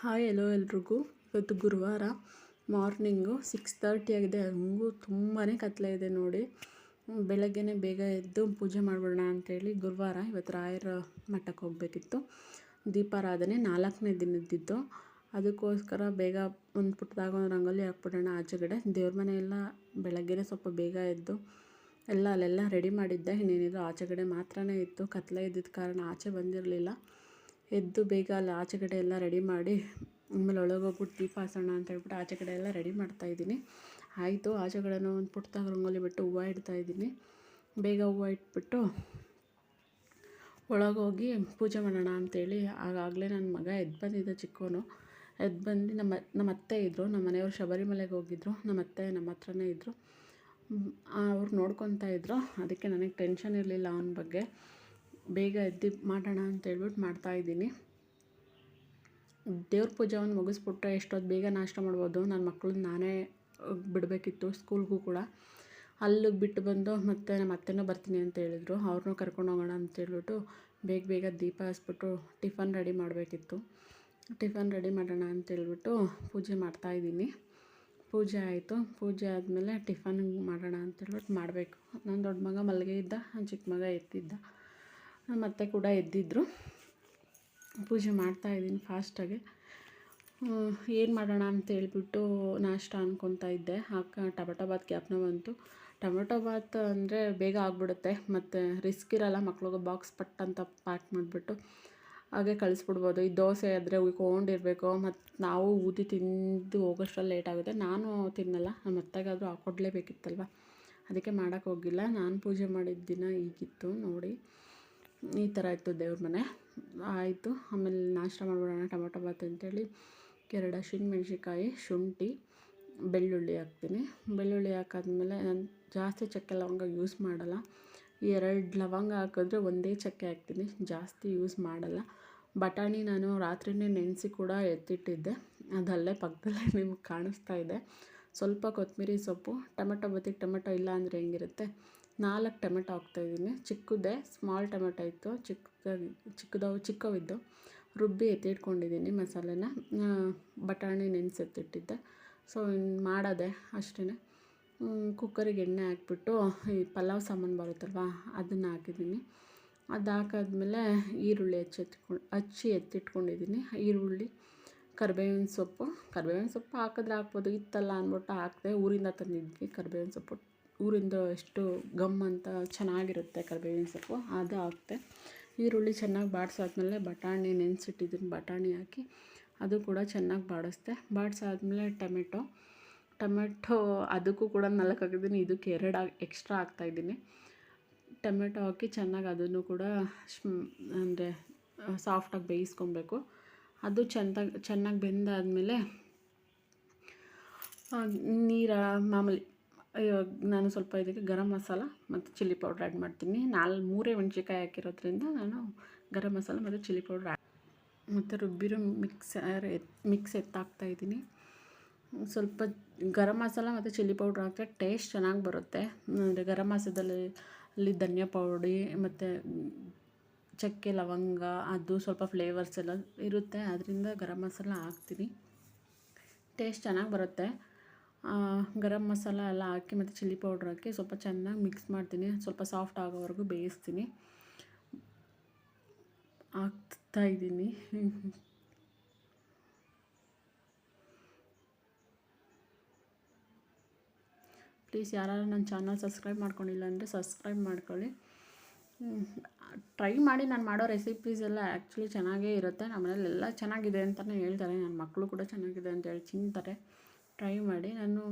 Hi ಎಲ್ಲೋ ಎಲ್ರಿಗೂ. ಇವತ್ತು ಗುರುವಾರ ಮಾರ್ನಿಂಗು ಸಿಕ್ಸ್ ತರ್ಟಿ ಆಗಿದೆ. ಹಂಗೂ ತುಂಬಾ ಕತ್ಲೆ ಇದೆ ನೋಡಿ. ಬೆಳಗ್ಗೆನೇ ಬೇಗ ಎದ್ದು ಪೂಜೆ ಮಾಡಿಬಿಡೋಣ ಅಂಥೇಳಿ ಗುರುವಾರ ಇವತ್ತು ರಾಯರ ಮಠಕ್ಕೆ ಹೋಗಬೇಕಿತ್ತು. ದೀಪಾರಾಧನೆ ನಾಲ್ಕನೇ ದಿನದ್ದಿತ್ತು ಅದಕ್ಕೋಸ್ಕರ ಬೇಗ ಒಂದು ಪುಟ್ಟದಾಗ ಒಂದು ರಂಗೋಲಿ ಹಾಕ್ಬಿಡೋಣ ಆಚೆಗಡೆ. ದೇವ್ರ ಮನೆಯೆಲ್ಲ ಬೆಳಗ್ಗೆನೇ ಸ್ವಲ್ಪ ಬೇಗ ಎದ್ದು ಎಲ್ಲ ಅಲ್ಲೆಲ್ಲ ರೆಡಿ ಮಾಡಿದ್ದೆ. ಇನ್ನೇನಿದ್ರು ಆಚೆಗಡೆ ಮಾತ್ರನೇ ಇತ್ತು. ಕತ್ಲೆ ಇದ್ದಿದ್ದ ಕಾರಣ ಆಚೆ ಬಂದಿರಲಿಲ್ಲ. ಎದ್ದು ಬೇಗ ಅಲ್ಲಿ ಆಚೆ ಕಡೆ ಎಲ್ಲ ರೆಡಿ ಮಾಡಿ, ಆಮೇಲೆ ಒಳಗೆ ಹೋಗ್ಬಿಟ್ಟು ದೀಪ ಹಚ್ಚೋಣ ಅಂತ ಹೇಳ್ಬಿಟ್ಟು ಆಚೆ ಕಡೆ ಎಲ್ಲ ರೆಡಿ ಮಾಡ್ತಾಯಿದ್ದೀನಿ ಆಯಿತು, ಆಚೆ ಕಡೆನೂ ಒಂದು ಪುಟ್ಟದಾಗ ರಂಗೋಲಿ ಬಿಟ್ಟು ಹೂವು ಇಡ್ತಾಯಿದ್ದೀನಿ ಬೇಗ ಹೂವು ಇಟ್ಬಿಟ್ಟು ಒಳಗೋಗಿ ಪೂಜೆ ಮಾಡೋಣ ಅಂತೇಳಿ ಆಗಾಗಲೇ ನನ್ನ ಮಗ ಎದ್ದು ಬಂದಿದ್ದ ಚಿಕ್ಕವನು ಎದ್ದು ಬಂದು ನಮ್ಮ ನಮ್ಮ ಅತ್ತೆ ಇದ್ದರು, ನಮ್ಮ ಮನೆಯವರು ಶಬರಿಮಲೆಗೆ ಹೋಗಿದ್ದರು ನಮ್ಮ ಅತ್ತೆ ನಮ್ಮ ಹತ್ರನೇ ಇದ್ದರು. ಅವ್ರು ನೋಡ್ಕೊತಾ ಇದ್ದರು ಅದಕ್ಕೆ ನನಗೆ ಟೆನ್ಷನ್ ಇರಲಿಲ್ಲ ಅವನ ಬಗ್ಗೆ. ಬೇಗ ಎದ್ದು ಮಾಡೋಣ ಹೇಳ್ಬಿಟ್ಟು ಮಾಡ್ತಾಯಿದ್ದೀನಿ ದೇವ್ರ ಪೂಜೆವನ್ನು ಮುಗಿಸ್ಬಿಟ್ರೆ ಎಷ್ಟೊತ್ತು ಬೇಗ ನಾಷ್ಟ ಮಾಡ್ಬೋದು. ನನ್ನ ಮಕ್ಕಳನ್ನ ನಾನೇ ಬಿಡಬೇಕಿತ್ತು ಸ್ಕೂಲ್ಗೂ ಕೂಡ. ಅಲ್ಲಿಗೆ ಬಿಟ್ಟು ಬಂದು ಮತ್ತೆ ನಮ್ಮ ಅತ್ತೆನೂ ಬರ್ತೀನಿ ಅಂತ ಹೇಳಿದ್ರು. ಅವ್ರನ್ನೂ ಕರ್ಕೊಂಡು ಹೋಗೋಣ ಅಂತ ಹೇಳ್ಬಿಟ್ಟು ಬೇಗ ಬೇಗ ದೀಪ ಹಚ್ಬಿಟ್ಟು ಟಿಫನ್ ರೆಡಿ ಮಾಡಬೇಕಿತ್ತು. ಟಿಫನ್ ರೆಡಿ ಮಾಡೋಣ ಅಂತ ಹೇಳ್ಬಿಟ್ಟು ಪೂಜೆ ಮಾಡ್ತಾಯಿದ್ದೀನಿ ಪೂಜೆ ಆಯಿತು. ಪೂಜೆ ಆದಮೇಲೆ ಟಿಫನ್ ಮಾಡೋಣ ಅಂತ ಹೇಳ್ಬಿಟ್ಟು ಮಾಡಬೇಕು. ನನ್ನ ದೊಡ್ಡ ಮಗ ಮಲ್ಲಿಗೆ ಇದ್ದ ನನ್ನ ಚಿಕ್ಕ ಮಗ ಎತ್ತಿದ್ದ. ಮತ್ತೆ ಕೂಡ ಎದ್ದಿದ್ರು. ಪೂಜೆ ಮಾಡ್ತಾ ಇದ್ದೀನಿ ಫಾಸ್ಟಾಗಿ ಏನು ಮಾಡೋಣ ಅಂತ ಹೇಳ್ಬಿಟ್ಟು ನಾಷ್ಟ ಅಂದ್ಕೊತಾ ಇದ್ದೆ. ಹಾಕ ಟೊಮೆಟೊ ಬಾತ್ ಗ್ಯಾಪ್ನ ಬಂತು. ಟೊಮೆಟೊ ಬಾತ್ ಅಂದರೆ ಬೇಗ ಆಗಿಬಿಡುತ್ತೆ. ಮತ್ತು ರಿಸ್ಕ್ ಇರಲ್ಲ, ಮಕ್ಳಿಗೆ ಬಾಕ್ಸ್ ಪಟ್ ಅಂತ ಪ್ಯಾಕ್ ಮಾಡಿಬಿಟ್ಟು ಹಾಗೆ ಕಳಿಸ್ಬಿಡ್ಬೋದು. ಈ ದೋಸೆ ಆದರೆ ಉಯ್ಕೊಂಡಿರಬೇಕು. ಮತ್ತು ನಾವು ಊದಿ ತಿಂದು ಹೋಗೋಷ್ಟ್ರಲ್ಲಿ ಲೇಟ್ ಆಗುತ್ತೆ. ನಾನು ತಿನ್ನಲ್ಲ, ನಮ್ಮ ಅತ್ತೆಗಾದರೂ ಹಾಕೊಡ್ಲೇಬೇಕಿತ್ತಲ್ವ ಅದಕ್ಕೆ ಮಾಡೋಕ್ಕೋಗಿಲ್ಲ ನಾನು ಪೂಜೆ ಮಾಡಿದ ದಿನ ಈಗಿತ್ತು ನೋಡಿ. ಈ ಥರ ಇತ್ತು ದೇವ್ರ ಮನೆ. ಆಯಿತು, ಆಮೇಲೆ ನಾಷ್ಟ ಮಾಡ್ಬಿಡೋಣ ಟೊಮೊಟೊ ಬಾತ್ ಅಂತೇಳಿ. ಎರಡು ಹಸಿಮೆಣ್ಸಿಕಾಯಿ ಶುಂಠಿ, ಬೆಳ್ಳುಳ್ಳಿ ಹಾಕ್ತೀನಿ. ಬೆಳ್ಳುಳ್ಳಿ ಹಾಕಾದ್ಮೇಲೆ ನಾನು ಜಾಸ್ತಿ ಚಕ್ಕೆ ಲವಂಗ ಯೂಸ್ ಮಾಡಲ್ಲ. ಎರಡು ಲವಂಗ ಹಾಕಿದ್ರೆ ಒಂದೇ ಚಕ್ಕೆ ಹಾಕ್ತೀನಿ, ಜಾಸ್ತಿ ಯೂಸ್ ಮಾಡಲ್ಲ. ಬಟಾಣಿ ನಾನು ರಾತ್ರಿನೇ ನೆನೆಸಿ ಕೂಡ ಎತ್ತಿಟ್ಟಿದ್ದೆ. ಅದಲ್ಲೇ ಪಕ್ಕದಲ್ಲೇ ನಿಮ್ಗೆ ಕಾಣಿಸ್ತಾ ಇದೆ. ಸ್ವಲ್ಪ ಕೊತ್ತಂಬರಿ ಸೊಪ್ಪು, ಟೊಮೆಟೊ ಬತ್ತಿಗೆ ಟೊಮೆಟೊ ಇಲ್ಲ ಅಂದರೆ ಹೆಂಗಿರುತ್ತೆ? ನಾಲ್ಕು ಟೊಮೆಟೊ ಹಾಕ್ತಾಯಿದ್ದೀನಿ ಚಿಕ್ಕದೇ ಸ್ಮಾಲ್ ಟೊಮೆಟೊ ಇತ್ತು. ಚಿಕ್ಕದಾಗಿ ಚಿಕ್ಕದವು ಚಿಕ್ಕವಿದ್ದು. ರುಬ್ಬಿ ಎತ್ತಿಟ್ಕೊಂಡಿದ್ದೀನಿ ಮಸಾಲೆನ. ಬಟಾಣಿ ನೆನೆಸೆತ್ತಿಟ್ಟಿದ್ದೆ ಸೊ ಮಾಡೋದೆ ಅಷ್ಟೇ ಕುಕ್ಕರಿಗೆ ಎಣ್ಣೆ ಹಾಕ್ಬಿಟ್ಟು ಈ ಪಲಾವ್ ಸಾಮಾನು ಬರುತ್ತಲ್ವ, ಅದನ್ನು ಹಾಕಿದ್ದೀನಿ. ಅದು ಹಾಕಾದ್ಮೇಲೆ ಈರುಳ್ಳಿ ಹೆಚ್ಚೆತ್ಕೊಂಡು ಹಚ್ಚಿ ಎತ್ತಿಟ್ಕೊಂಡಿದ್ದೀನಿ. ಈರುಳ್ಳಿ, ಕರಿಬೇವಿನ ಸೊಪ್ಪು. ಕರಿಬೇವಿನ ಸೊಪ್ಪು ಹಾಕಿದ್ರೆ ಹಾಕ್ಬೋದು. ಇತ್ತಲ್ಲ ಅಂದ್ಬಿಟ್ಟು ಹಾಕಿದೆ ಊರಿಂದ ತಂದಿದ್ವಿ ಕರಿಬೇವಿನ ಸೊಪ್ಪು. ಊರಿಂದ ಎಷ್ಟು ಗಮ್ ಅಂತ ಚೆನ್ನಾಗಿರುತ್ತೆ ಕರಿಬೇವಿನ ಸೊಪ್ಪು, ಅದು ಹಾಕ್ತೆ. ಈರುಳ್ಳಿ ಚೆನ್ನಾಗಿ ಬಾಡಿಸಾದ್ಮೇಲೆ ಬಟಾಣಿ ನೆನೆಸಿಟ್ಟಿದ್ದೀನಿ ಬಟಾಣಿ ಹಾಕಿ ಅದು ಕೂಡ ಚೆನ್ನಾಗಿ ಬಾಡಿಸ್ದೆ ಬಾಡಿಸಾದ್ಮೇಲೆ ಟೊಮೆಟೊ ಟೊಮೆಟೊ ಅದಕ್ಕೂ ಕೂಡ ನಾಲ್ಕು ಹಾಕಿದ್ದೀನಿ ಇದಕ್ಕೆ ಎರಡು ಎಕ್ಸ್ಟ್ರಾ ಹಾಕ್ತಾಯಿದ್ದೀನಿ ಟೊಮೆಟೊ ಹಾಕಿ ಚೆನ್ನಾಗಿ ಅದನ್ನು ಕೂಡ ಅಂದರೆ ಸಾಫ್ಟಾಗಿ ಬೇಯಿಸ್ಕೊಬೇಕು. ಅದು ಚೆಂದಾಗಿ ಚೆನ್ನಾಗಿ ಬೆಂದಾದಮೇಲೆ ನೀರ ಮಾಮೂಲಿ ನಾನು ಸ್ವಲ್ಪ ಇದಕ್ಕೆ ಗರಂ ಮಸಾಲ ಮತ್ತು ಚಿಲ್ಲಿ ಪೌಡ್ರ್ ಆ್ಯಡ್ ಮಾಡ್ತೀನಿ. ನಾಲ್ ಮೂರೇ ಮೆಣಸಿಕಾಯಿ ಹಾಕಿರೋದ್ರಿಂದ ನಾನು ಗರಂ ಮಸಾಲ ಮತ್ತು ಚಿಲ್ಲಿ ಪೌಡ್ರ್ ಆ್ಯಡ್ ಮತ್ತು ರುಬ್ಬಿರೋ ಮಿಕ್ಸರ್ ಮಿಕ್ಸ್ ಮಿಕ್ಸ್ ಎತ್ತಾಕ್ತಾಯಿದ್ದೀನಿ ಸ್ವಲ್ಪ ಗರಂ ಮಸಾಲ ಮತ್ತು ಚಿಲ್ಲಿ ಪೌಡ್ರ್ ಹಾಕಿದ್ರೆ ಟೇಸ್ಟ್ ಚೆನ್ನಾಗಿ ಬರುತ್ತೆ. ಅಂದರೆ ಗರಂ ಮಸಾಲದಲ್ಲಿ ಅಲ್ಲಿ ಧನಿಯಾ ಪೌಡಿ ಮತ್ತು ಚಕ್ಕೆ ಲವಂಗ ಅದು ಸ್ವಲ್ಪ ಫ್ಲೇವರ್ಸ್ ಎಲ್ಲ ಇರುತ್ತೆ. ಅದರಿಂದ ಗರಂ ಮಸಾಲ ಹಾಕ್ತೀನಿ. ಟೇಸ್ಟ್ ಚೆನ್ನಾಗಿ ಬರುತ್ತೆ. ಗರಂ ಮಸಾಲ ಎಲ್ಲ ಹಾಕಿ ಮತ್ತು ಚಿಲ್ಲಿ ಪೌಡ್ರ್ ಹಾಕಿ ಸ್ವಲ್ಪ ಚೆನ್ನಾಗಿ ಮಿಕ್ಸ್ ಮಾಡ್ತೀನಿ. ಸ್ವಲ್ಪ ಸಾಫ್ಟ್ ಆಗೋವರೆಗೂ ಬೇಯಿಸ್ತೀನಿ. ಹಾಕ್ತಾ ಇದ್ದೀನಿ. ಪ್ಲೀಸ್ ಯಾರು ನನ್ನ ಚಾನಲ್ ಸಬ್ಸ್ಕ್ರೈಬ್ ಮಾಡ್ಕೊಂಡಿಲ್ಲ ಅಂದರೆ ಸಬ್ಸ್ಕ್ರೈಬ್ ಮಾಡ್ಕೊಳ್ಳಿ. ಟ್ರೈ ಮಾಡಿ ನಾನು ಮಾಡೋ ರೆಸಿಪೀಸ್ ಎಲ್ಲ ಆ್ಯಕ್ಚುಲಿ ಚೆನ್ನಾಗೇ ಇರುತ್ತೆ. ನಮ್ಮ ಎಲ್ಲ ಚೆನ್ನಾಗಿದೆ ಅಂತಲೇ ಹೇಳ್ತಾರೆ. ನನ್ನ ಮಕ್ಕಳು ಕೂಡ ಚೆನ್ನಾಗಿದೆ ಅಂತ ಹೇಳಿ ತಿಂತಾರೆ ಟ್ರೈ ಮಾಡಿ ನಾನು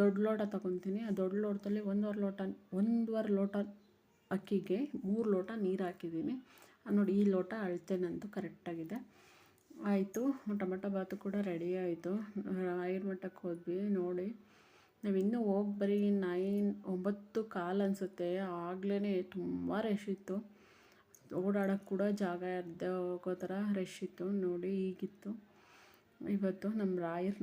ದೊಡ್ಡ ಲೋಟ ತಗೊತೀನಿ. ಆ ದೊಡ್ಡ ಲೋಟದಲ್ಲಿ ಒಂದೂವರೆ ಲೋಟ ಒಂದೂವರೆ ಲೋಟ ಅಕ್ಕಿಗೆ ಮೂರು ಲೋಟ ನೀರು ಹಾಕಿದ್ದೀನಿ. ನೋಡಿ ಈ ಲೋಟ ಅಳತೆ ನಂದು ಕರೆಕ್ಟಾಗಿದೆ ಆಯಿತು, ಟೊಮೆಟೊ ಬಾತು ಕೂಡ ರೆಡಿ ಆಯಿತು. ರಾಯರ ಮಠಕ್ಕೆ ಹೋದ್ವಿ, ನೋಡಿ. ನಾವು ಇನ್ನೂ ಹೋಗಿ ಬರೀ ನೈನ್, ಒಂಬತ್ತು ಕಾಲು ಅನಿಸುತ್ತೆ. ಆಗಲೇ ತುಂಬ ರಶ್ ಇತ್ತು. ಓಡಾಡೋಕ್ಕೆ ಕೂಡ ಜಾಗ ಇರದೆ ಹೋಗೋ ಥರ ರಶ್ ಇತ್ತು. ನೋಡಿ, ಈಗಿತ್ತು. ಇವತ್ತು ನಮ್ಮ ರಾಯರ